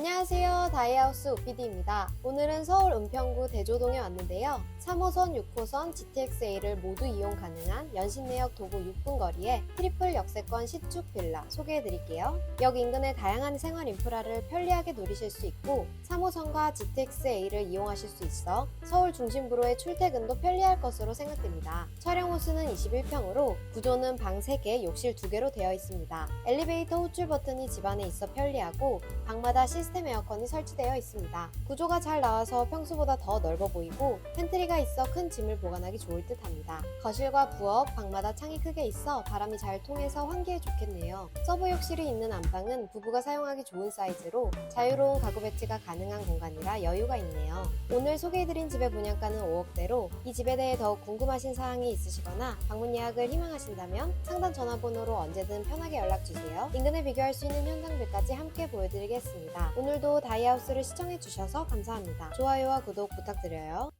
안녕하세요. 다이하우스 오피디입니다. 오늘은 서울 은평구 대조동에 왔는데요. 3호선, 6호선, GTX-A를 모두 이용 가능한 연신내역 도보 6분 거리에 트리플 역세권 시축 빌라 소개해드릴게요. 역 인근의 다양한 생활 인프라를 편리하게 누리실 수 있고 3호선과 GTX-A를 이용하실 수 있어 서울 중심부로의 출퇴근도 편리할 것으로 생각됩니다. 촬영 호수는 21평으로 구조는 방 3개, 욕실 2개로 되어 있습니다. 엘리베이터 호출 버튼이 집안에 있어 편리하고 방마다 시스템 에어컨이 설치되어 있습니다. 구조가 잘 나와서 평소보다 더 넓어 보이고 팬트리가 있어 큰 짐을 보관하기 좋을 듯 합니다. 거실과 부엌, 방마다 창이 크게 있어 바람이 잘 통해서 환기에 좋겠네요. 서브 욕실이 있는 안방은 부부가 사용하기 좋은 사이즈로 자유로운 가구 배치가 가능한 공간이라 여유가 있네요. 오늘 소개해드린 집의 분양가는 5억대로 이 집에 대해 더욱 궁금하신 사항이 있으시거나 방문 예약을 희망하신다면 상단 전화번호로 언제든 편하게 연락주세요. 인근을 비교할 수 있는 현장들까지 함께 보여드리겠습니다. 오늘도 다이하우스를 시청해주셔서 감사합니다. 좋아요와 구독 부탁드려요.